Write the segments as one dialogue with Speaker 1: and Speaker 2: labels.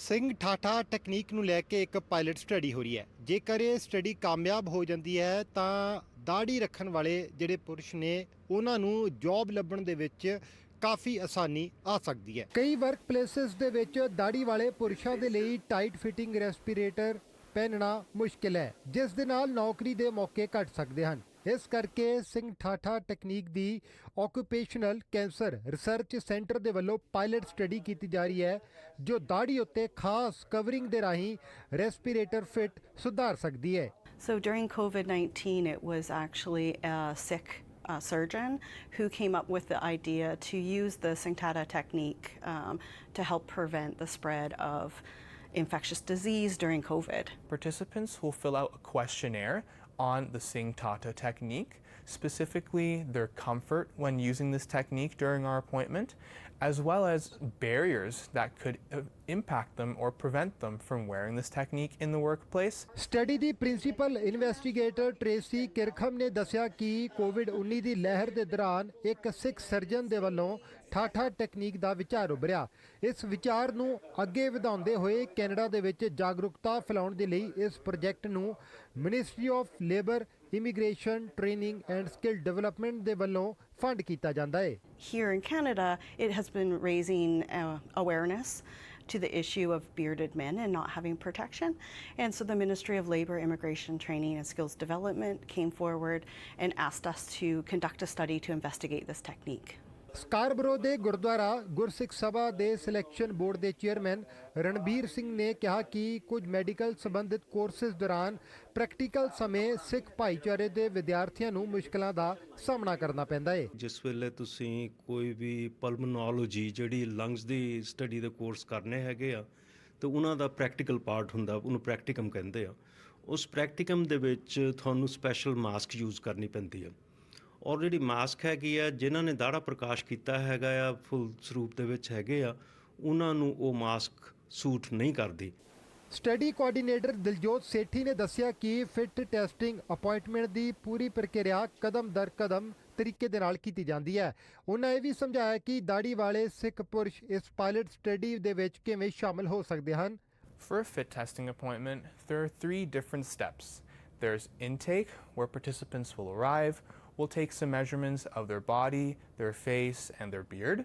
Speaker 1: ਸਿੰਘ ਠਾਠਾ ਟੈਕਨੀਕ ਨੂੰ ਲੈ ਕੇ ਇੱਕ ਪਾਇਲਟ ਸਟੱਡੀ ਹੋ ਰਹੀ ਹੈ। ਜੇਕਰ ਇਹ ਸਟੱਡੀ ਕਾਮਯਾਬ ਹੋ ਜਾਂਦੀ ਹੈ, ਤਾਂ ਦਾੜੀ ਰੱਖਣ ਵਾਲੇ ਜਿਹੜੇ ਪੁਰਸ਼ ਨੇ, ਉਹਨਾਂ ਨੂੰ ਜੌਬ ਲੱਭਣ ਦੇ ਵਿੱਚ ਕਾਫੀ ਆਸਾਨੀ ਆ ਸਕਦੀ ਹੈ। ਕਈ ਵਰਕ ਪਲੇਸਸ ਦੇ ਵਿੱਚ ਦਾੜੀ ਵਾਲੇ ਪੁਰਸ਼ਾਂ ਦੇ ਲਈ ਟਾਈਟ ਫਿਟਿੰਗ ਰੈਸਪੀਰੇਟਰ ਪਹਿਨਣਾ ਮੁਸ਼ਕਿਲ ਹੈ, ਜਿਸ ਦੇ ਨਾਲ ਨੌਕਰੀ ਦੇ ਮੌਕੇ ਘਟ ਸਕਦੇ ਹਨ। ਇਸ ਕਰਕੇ ਸਿੰਘ ਠਾਠਾ ਟੈਕਨੀਕ ਦੀ ਆਕੂਪੇਸ਼ਨਲ ਕੈਂਸਰ ਰਿਸਰਚ ਸੈਂਟਰ ਦੇ ਵੱਲੋਂ ਪਾਇਲਟ ਸਟੱਡੀ ਕੀਤੀ ਜਾ ਰਹੀ ਹੈ ਜੋ ਦਾੜੀ ਉੱਤੇ ਖਾਸ ਕਵਰਿੰਗ ਦੇ ਰਾਹੀਂ ਰੈਸਪੀਰੇਟਰ ਫਿਟ ਸੁਧਾਰ ਸਕਦੀ ਹੈ
Speaker 2: So during COVID 19, it was actually a sick uh, surgeon who came up with the idea to use the Synctata technique um, to help prevent the spread of infectious disease during COVID.
Speaker 3: Participants will fill out a questionnaire on the Sing Tata technique, specifically their comfort when using this technique during our appointment, as well as barriers that could uh, impact them or prevent them from wearing this technique in the workplace.
Speaker 1: Study the principal investigator Tracy ਕਿਰਖਮ ਨੇ ਦੱਸਿਆ ਕਿ ਕੋਵਿਡ-19 ਦੀ ਲਹਿਰ ਦੇ ਦੌਰਾਨ ਇੱਕ ਸਿੱਖ surgeon ਦੇ ਵੱਲੋਂ ਠਾਠਾ technique ਦਾ ਵਿਚਾਰ ਉਭਰਿਆ ਇਸ ਵਿਚਾਰ ਨੂੰ ਅੱਗੇ ਵਧਾਉਂਦੇ ਹੋਏ ਕੈਨੇਡਾ ਦੇ ਵਿੱਚ ਜਾਗਰੂਕਤਾ ਫੈਲਾਉਣ ਦੇ ਲਈ ਇਸ ਪ੍ਰੋਜੈਕਟ ਨੂੰ ministry of labour immigration training and skill development ਦੇ ਵੱਲੋਂ ਫੰਡ ਕੀਤਾ ਜਾਂਦਾ ਹੈ
Speaker 2: Here in Canada, it has been raising uh, awareness to the issue of bearded men and not having protection. And so the Ministry of Labour, Immigration Training and Skills Development came forward and asked us to conduct a study to investigate this technique.
Speaker 1: Scarborough ਦੇ ਗੁਰਦੁਆਰਾ ਗੁਰਸਿੱਖ ਸਭਾ ਦੇ selection board ਦੇ chairman Ranbir Singh ਨੇ ਕਿਹਾ ਕਿ ਕੁਝ medical ਸੰਬੰਧਿਤ courses ਦੌਰਾਨ practical ਸਮੇਂ ਸਿੱਖ ਭਾਈਚਾਰੇ ਦੇ ਵਿਦਿਆਰਥੀਆਂ ਨੂੰ ਮੁਸ਼ਕਲਾਂ ਦਾ ਸਾਹਮਣਾ ਕਰਨਾ ਪੈਂਦਾ ਹੈ
Speaker 4: ਜਿਸ ਵੇਲੇ ਤੁਸੀਂ ਕੋਈ ਵੀ ਪਲਮਨੋਲੋਜੀ ਜਿਹੜੀ ਲੰਗਸ ਦੀ ਸਟੱਡੀ ਦੇ ਕੋਰਸ ਕਰਨੇ ਹੈਗੇ ਆ, ਤੇ ਉਹਨਾਂ ਦਾ ਪ੍ਰੈਕਟੀਕਲ ਪਾਰਟ ਹੁੰਦਾ, ਉਹਨੂੰ ਪ੍ਰੈਕਟੀਕਮ ਕਹਿੰਦੇ ਆ। ਉਸ ਪ੍ਰੈਕਟੀਕਮ ਦੇ ਵਿੱਚ ਤੁਹਾਨੂੰ ਸਪੈਸ਼ਲ ਮਾਸਕ ਯੂਜ਼ ਕਰਨੀ ਪੈਂਦੀ ਹੈ ਔਰ ਜਿਹੜੀ ਮਾਸਕ ਹੈਗੀ ਆ ਜਿਨ੍ਹਾਂ ਨੇ ਦਾੜਾ ਪ੍ਰਕਾਸ਼ ਕੀਤਾ ਹੈਗਾ ਆ ਫੁੱਲ ਸਰੂਪ ਦੇ ਵਿੱਚ ਹੈਗੇ ਆ ਉਹਨਾਂ ਨੂੰ ਉਹ ਮਾਸਕ ਸੂਟ ਨਹੀਂ ਕਰਦੀ।
Speaker 1: ਸਟੱਡੀ ਕੋਆਰਡੀਨੇਟਰ ਦਿਲਜੋਤ ਸੇਠੀ ਨੇ ਦੱਸਿਆ ਕਿ ਫਿਟ ਟੈਸਟਿੰਗ ਅਪਾਇੰਟਮੈਂਟ ਦੀ ਪੂਰੀ ਪ੍ਰਕਿਰਿਆ ਕਦਮ ਦਰ ਕਦਮ ਤਰੀਕੇ ਦੇ ਨਾਲ ਕੀਤੀ ਜਾਂਦੀ ਹੈ। ਉਹਨਾਂ ਇਹ ਵੀ ਸਮਝਾਇਆ ਕਿ ਦਾੜੀ ਵਾਲੇ ਸਿੱਖ ਪੁਰਸ਼ ਇਸ ਪਾਇਲਟ ਸਟੱਡੀ ਦੇ ਵਿੱਚ ਕਿਵੇਂ ਸ਼ਾਮਲ ਹੋ ਸਕਦੇ ਹਨ।
Speaker 3: For a fit testing appointment, there are three different steps. There's intake, where participants will arrive, will take some measurements of their body, their face, and their beard.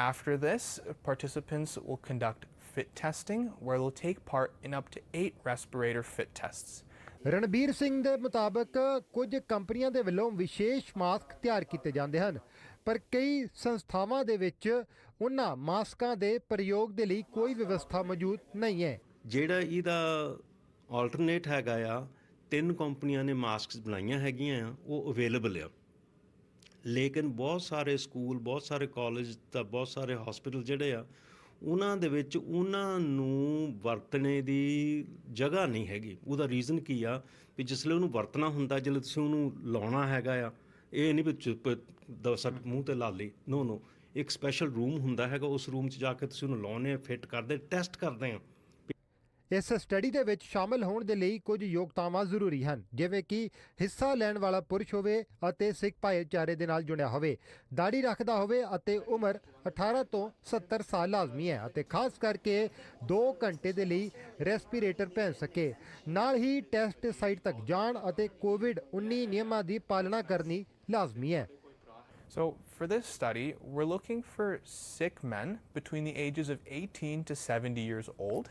Speaker 3: After this, participants will conduct fit testing, where they'll take part in up to eight respirator fit tests.
Speaker 1: Ranbir Singh ਦੇ ਮੁਤਾਬਕ ਕੁਝ ਕੰਪਨੀਆਂ ਦੇ ਵੱਲੋਂ ਵਿਸ਼ੇਸ਼ mask ਤਿਆਰ ਕੀਤੇ ਜਾਂਦੇ ਹਨ ਪਰ ਕਈ ਸੰਸਥਾਵਾਂ ਦੇ ਵਿੱਚ ਉਹਨਾਂ ਮਾਸਕਾਂ ਦੇ ਪ੍ਰਯੋਗ ਦੇ ਲਈ ਕੋਈ ਵਿਵਸਥਾ ਮੌਜੂਦ ਨਹੀਂ ਹੈ
Speaker 4: ਜਿਹੜਾ ਇਹਦਾ ਆਲਟਰਨੇਟ ਹੈਗਾ ਆ ਤਿੰਨ ਕੰਪਨੀਆਂ ਨੇ ਮਾਸਕਸ ਬਣਾਈਆਂ ਹੈਗੀਆਂ ਆ, ਉਹ ਅਵੇਲੇਬਲ ਆ। ਲੇਕਿਨ ਬਹੁਤ ਸਾਰੇ ਸਕੂਲ, ਬਹੁਤ ਸਾਰੇ ਕਾਲਜ ਤਾਂ ਬਹੁਤ ਸਾਰੇ ਹਸਪੀਟਲ ਜਿਹੜੇ ਆ, ਉਹਨਾਂ ਦੇ ਵਿੱਚ ਉਹਨਾਂ ਨੂੰ ਵਰਤਣੇ ਦੀ ਜਗ੍ਹਾ ਨਹੀਂ ਹੈਗੀ। ਉਹਦਾ ਰੀਜ਼ਨ ਕੀ ਆ ਵੀ ਜਿਸਲੇ ਉਹਨੂੰ ਵਰਤਣਾ ਹੁੰਦਾ ਜਦੋਂ ਤੁਸੀਂ ਉਹਨੂੰ ਲਾਉਣਾ ਹੈਗਾ ਆ, ਇਹ ਨਹੀਂ ਵੀ ਚੁੱਪ ਮੂੰਹ ਤੇ ਲਾ ਲਈ। ਨੋ ਨੋ ਇੱਕ ਸਪੈਸ਼ਲ ਰੂਮ ਹੁੰਦਾ ਹੈਗਾ, ਉਸ ਰੂਮ 'ਚ ਜਾ ਕੇ ਤੁਸੀਂ ਉਹਨੂੰ ਲਾਉਣੇ ਫਿੱਟ ਕਰਦੇ ਟੈਸਟ ਕਰਦੇ ਆ।
Speaker 1: ਇਸ ਸਟੱਡੀ ਦੇ ਵਿੱਚ ਸ਼ਾਮਲ ਹੋਣ ਦੇ ਲਈ ਕੁਝ ਯੋਗਤਾਵਾਂ ਜ਼ਰੂਰੀ ਹਨ ਜਿਵੇਂ ਕਿ ਹਿੱਸਾ ਲੈਣ ਵਾਲਾ ਪੁਰਸ਼ ਹੋਵੇ ਅਤੇ ਸਿੱਖ ਭਾਈਚਾਰੇ ਦੇ ਨਾਲ ਜੁੜਿਆ ਹੋਵੇ ਦਾੜੀ ਰੱਖਦਾ ਹੋਵੇ ਅਤੇ ਉਮਰ 18 ਤੋਂ 70 ਸਾਲ ਲਾਜ਼ਮੀ ਹੈ ਅਤੇ ਖਾਸ ਕਰਕੇ 2 ਘੰਟੇ ਦੇ ਲਈ ਰੈਸਪੀਰੇਟਰ ਪਹਿਨ ਸਕੇ ਨਾਲ ਹੀ ਟੈਸਟ ਸਾਈਟ ਤੱਕ ਜਾਣ ਅਤੇ ਕੋਵਿਡ-19 ਨਿਯਮਾਂ ਦੀ ਪਾਲਣਾ ਕਰਨੀ ਲਾਜ਼ਮੀ ਹੈ
Speaker 3: So, for this study, we're looking for sick men between the ages of 18 to 70 years old.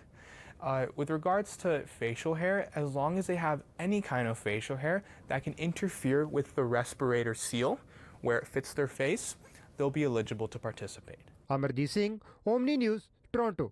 Speaker 3: Uh, with regards to facial hair, as long as they have any kind of facial hair that can interfere with the respirator seal where it fits their face, they'll be eligible to participate.
Speaker 1: Amardeep Singh, Omni News, Toronto.